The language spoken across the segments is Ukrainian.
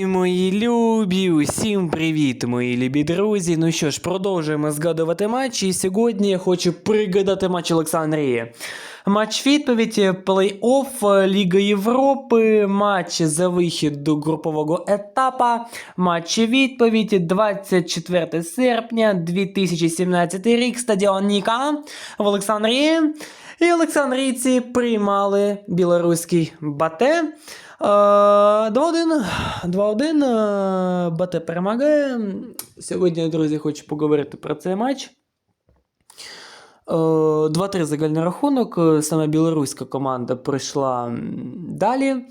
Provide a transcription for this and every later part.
Мої любі, усім привіт, мої любі друзі. Ну що ж, продовжуємо згадувати матчі. І сьогодні я хочу пригадати матч Олександрії. Матч відповідь, плей-офф Ліга Європи, матч за вихід до групового етапа. Матч відповідь 24 серпня 2017 рік. Стадіон Ніка в Олександрії. І Олександрійці приймали білоруський бате. Е, 2-1. 2-1. БТ перемагає. Сьогодні, друзі, хочу поговорити про цей матч. Е, 2-3 загальний рахунок. Саме білоруська команда пройшла далі.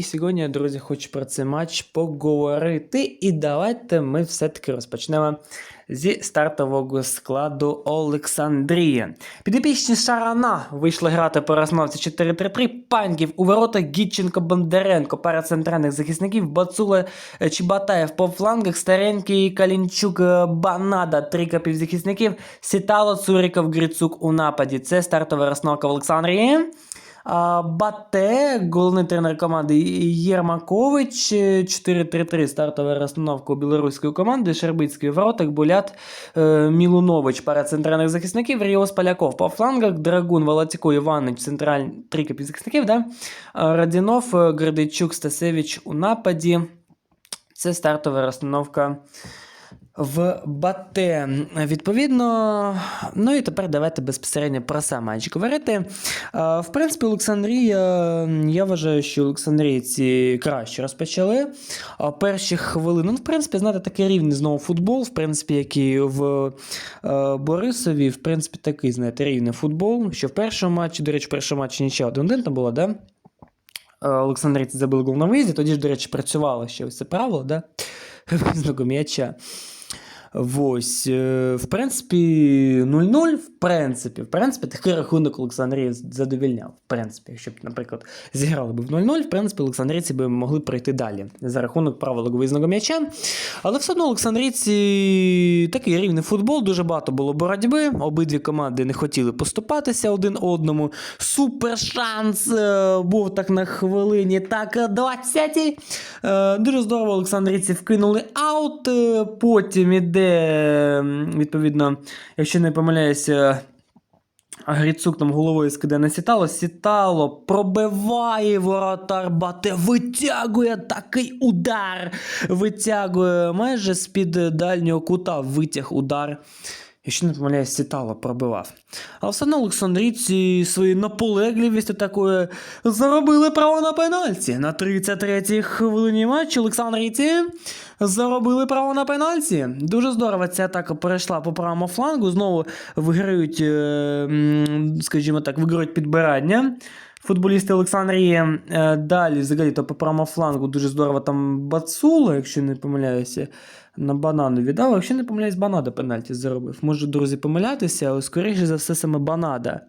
І сьогодні, друзі, хочу про цей матч поговорити. І давайте ми все-таки розпочнемо зі стартового складу Олександрії. Підопічні Шарана вийшли грати по розмовці 4-3-3. Паньків у ворота Гітченко Бондаренко, пара центральних захисників, Бацула е, Чібатаєв по флангах, Старенький Калінчук е, Банада, три півзахисників, Сітало, Цуріков, Грицук у нападі. Це стартова розновка в Олександрії. Бате, головний тренер команди Єрмакович, е, 4-3-3 стартова розстановка білоруської команди, Шербицький воротах, Булят, е, Мілунович, пара центральних захисників, Ріос Поляков по флангах, Драгун, Володько, Іванич, центральні трійка півзахисників, да? Радінов, е, Гридичук, Стасевич у нападі. Це стартова розстановка в Бате. Відповідно, ну і тепер давайте безпосередньо про сам матч говорити. В принципі, Олександрія, я вважаю, що Олександрійці краще розпочали. Перші хвилини, ну, в принципі, знаєте, такий рівний знову футбол, в принципі, який в е, Борисові, в принципі, такий, знаєте, рівний футбол. Що в першому матчі, до речі, в першому матчі нічого 1-1 там було, да? Е, Олександрійці забили гол на виїзді, тоді ж, до речі, працювало ще ось це правило, да? Визнагу м'яча. Ось, е, в принципі, 0-0, в принципі, в принципі, такий рахунок Олександрії задовільняв. В принципі, якщо б, наприклад, зіграли б в 0-0, в принципі, Олександрійці б могли пройти далі за рахунок правил виїзного м'яча. Але все одно Олександрійці такий рівний футбол, дуже багато було боротьби. Обидві команди не хотіли поступатися один одному. Супер шанс е, був так на хвилині, так 20-й. Е, Дуже здорово Олександрійці вкинули аут. Потім іде, м, відповідно, якщо не помиляюся. Гріцук там головою скиде на сітало. Сітало пробиває воротар Бате, витягує такий удар. Витягує майже з-під дальнього кута витяг удар. Якщо не помиляюсь, сітало пробивав. А все одно Олександрійці свою наполегливістю такою заробили право на пенальті. На 33-й хвилині матчу Олександрійці заробили право на пенальті. Дуже здорово ця атака перейшла по правому флангу. Знову виграють, е, скажімо так, виграють підбирання. Футболісти Олександрії Е, далі, взагалі, то по правому флангу дуже здорово там Бацула, якщо не помиляюся, на банану віддав. Якщо не помиляюсь, Банада пенальті заробив. Можу, друзі, помилятися, але скоріше за все саме Банада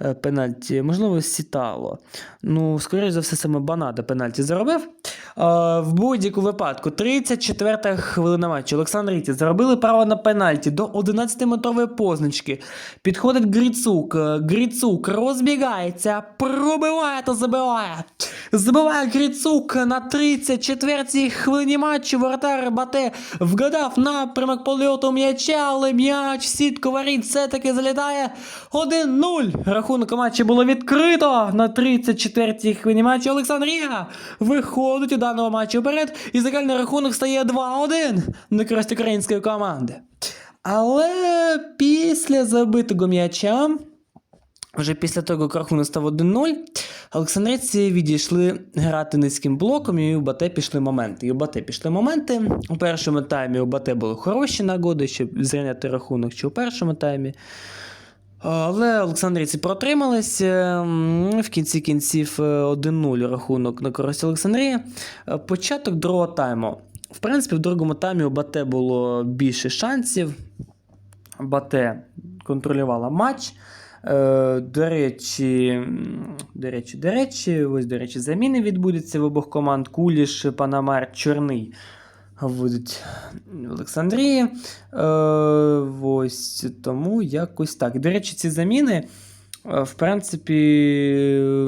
е, пенальті. Можливо, Сітало. Ну, скоріше за все, саме Банада пенальті заробив. Е, В будь-якому випадку, 34 хвилина матчу. Олександрійці заробили право на пенальті до 11-метрової позначки. Підходить Гріцук. Е, Гріцук розбігається, пробиває та забиває. Забиває Гріцук на 34-й хвилині матчу. Воротар Бате вгадав напрямок польоту м'яча, але м'яч сітку воріт все-таки залітає 1-0. Рахунок матчу було відкрито на 34-й хвилині матчу. Олександрія виходить у даному матчі вперед, і загальний рахунок стає 2-1 на користь української команди. Але після забитого м'яча вже після того, як рахунок став 1-0, Олександрійці відійшли грати низьким блоком, і у Бате пішли моменти. І у Бате пішли моменти. У першому таймі у Бате були хороші нагоди, щоб зрівняти рахунок, чи у першому таймі. Але Олександрійці протрималися. М, В кінці кінців е, 1-0 рахунок на користь Олександрії. Е, Початок другого тайму. В принципі, в другому таймі у Бате було більше шансів. Бате контролювала матч. Е, До речі, до речі, до речі, ось, до речі, заміни відбудуться в обох команд. Куліш, Панамар, Чорний будуть в Олександрії. Е, Ось тому якось так. До речі, ці заміни Е, В принципі,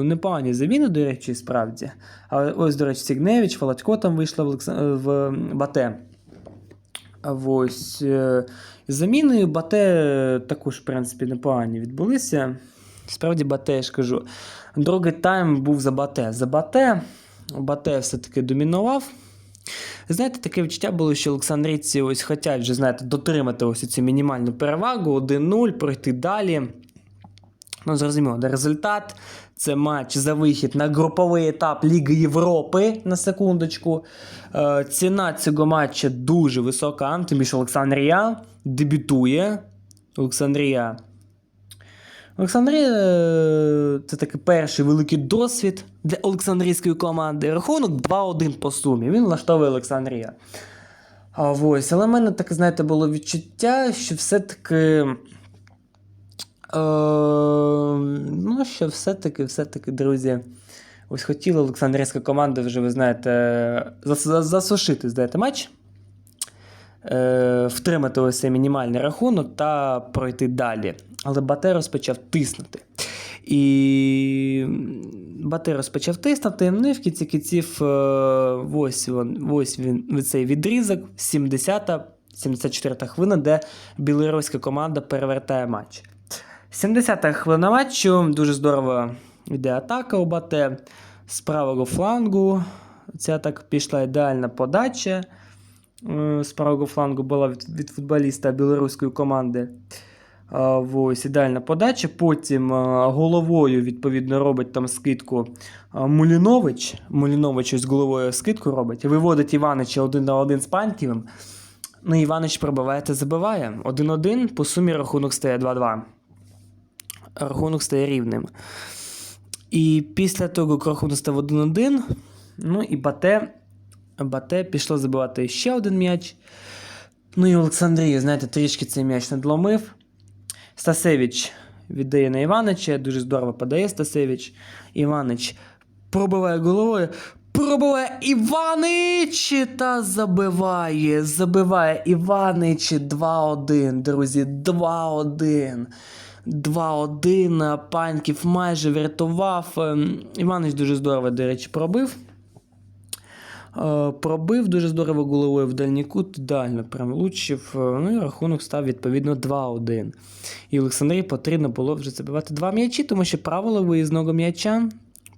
непогані заміни, до речі, справді. Але ось, до речі, Сігневич, Володько там вийшла в, Олексан... в Бате. Ось е, заміни Бате також, в принципі, непогані відбулися. Справді, Бате, я ж кажу. Другий тайм був за Бате. За Бате. Бате все-таки домінував. Знаєте, таке відчуття було, що Олександрійці ось хочуть вже, знаєте, дотримати ось цю мінімальну перевагу 1-0, пройти далі. Ну, зрозуміло, де результат. Це матч за вихід на груповий етап Ліги Європи на секундочку. Е, ціна цього матча дуже висока. Тим більше Олександрія дебютує. Олександрія. Олександрія е, це такий перший великий досвід для Олександрійської команди. Рахунок 2-1 по сумі. Він влаштовує Олександрія. А ось, але в мене таке, знаєте, було відчуття, що все-таки. Е, ну, що все-таки, все-таки, друзі. Ось хотіла Олександрійська команда вже, ви знаєте, зас- зас- засушити, здаєте, матч. Е, втримати ось цей мінімальний рахунок та пройти далі. Але Бате розпочав тиснути. І Бате розпочав тиснути. Ну і в кінці кінців е, ось, він, ось він цей відрізок, 70-та, 74-та хвилина, де білоруська команда перевертає матч. 70-та хвилина матчу, дуже здорово йде атака у Бате. З правого флангу. Ця так пішла ідеальна подача. Е, З правого флангу була від, від футболіста білоруської команди. Ось ідеальна подача. Потім головою, відповідно, робить там скидку Мулінович. Мулінович ось головою скидку робить. Виводить Іванича один на один з Паньківим. Ну, Іванич пробиває та забиває. 1-1, по сумі рахунок стає 2-2. Рахунок стає рівним. І після того, як рахунок став 1-1, ну і Бате, Бате пішло забивати ще один м'яч. Ну і Олександрія, знаєте, трішки цей м'яч надломив. Стасевич віддає на Іванича, дуже здорово подає Стасевич. Іванич пробиває головою. Пробиває Іванич та забиває. Забиває Іванич 2-1, друзі. 2-1. 2-1. Паньків майже врятував. Ем, Іванич дуже здорово, до речі, пробив. Е, Пробив дуже здорово головою в дальній кут, ідеально прям влучив. Е, Ну і рахунок став відповідно 2-1. І Олександрії потрібно було вже забивати два м'ячі, тому що правило виїзного м'яча.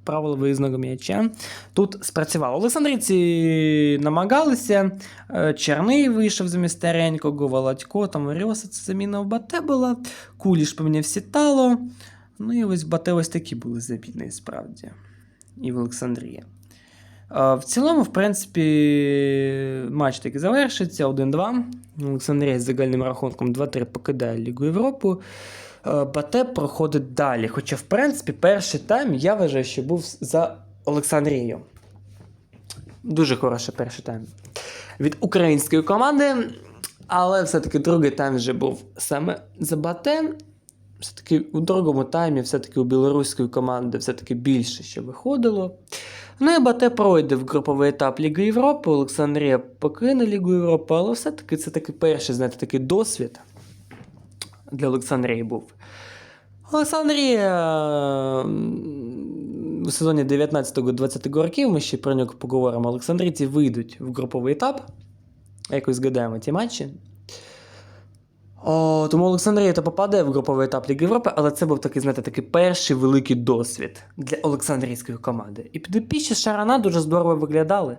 Правило виїзного м'яча тут спрацювало. Олександрійці намагалися. Е, Черний вийшов замість старенького, Володько, там Варіоса це заміна в Бате була. Куліш поміняв Сітало. Ну і ось Бате ось такі були заміни, справді. І в Олександрії. Е, В цілому, в принципі, матч таки завершиться 1-2. Олександрія з загальним рахунком 2-3 покидає Лігу Європу. Е, Бате проходить далі. Хоча, в принципі, перший тайм я вважаю, що був за Олександрією. Дуже хороший перший тайм від української команди. Але все-таки другий тайм вже був саме за Бате. Все-таки у другому таймі, все-таки у білоруської команди все-таки більше ще виходило. Ну і Бате пройде в груповий етап Ліги Європи. Олександрія покине Лігу Європи, але все-таки це такий перший, знаєте, такий досвід для Олександрії був. Олександрія у сезоні 19-20 років, ми ще про нього поговоримо. Олександрійці вийдуть в груповий етап. Якось згадаємо ті матчі. О, тому Олександрія то попаде в груповий етап Ліги Європи, але це був такий, знаєте, такий перший великий досвід для Олександрійської команди. І підопічні Шарана дуже здорово виглядали.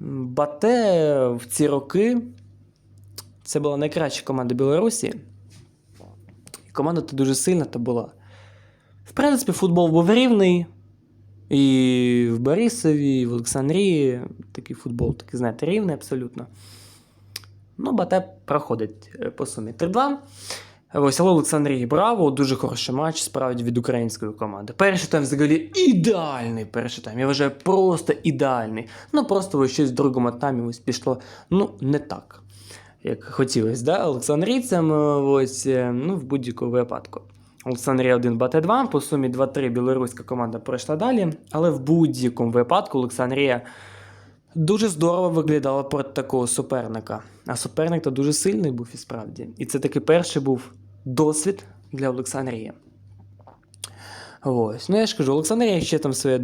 Бате в ці роки це була найкраща команда Білорусі. І команда то дуже сильна та була. В принципі, футбол був рівний. І в Борисові, і в Олександрії такий футбол, такий, знаєте, рівний абсолютно. Ну, Бате проходить е, по сумі 3-2. Ось але Олександрії Браво, дуже хороший матч, справді від української команди. Перший тайм взагалі ідеальний перший тайм. Я вважаю, просто ідеальний. Ну просто ось щось в другому таймі ось пішло ну, не так, як хотілося. Да? Олександрійцям е, ось, е, ну, в будь-якому випадку. Олександрія 1 Бате 2, по сумі 2-3 білоруська команда пройшла далі, але в будь-якому випадку Олександрія дуже здорово виглядала проти такого суперника. А суперник то дуже сильний був і справді. І це таки перший був досвід для Олександрії. Ось. Ну я ж кажу, Олександрія ще там своє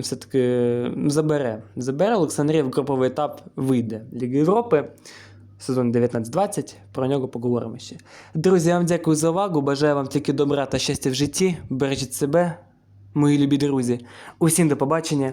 все-таки забере. Забере Олександрія в груповий етап вийде Ліги Європи. Сезон 19-20, про нього поговоримо ще. Друзі, я вам дякую за увагу. Бажаю вам тільки добра та щастя в житті. Бережіть себе, мої любі друзі. Усім до побачення.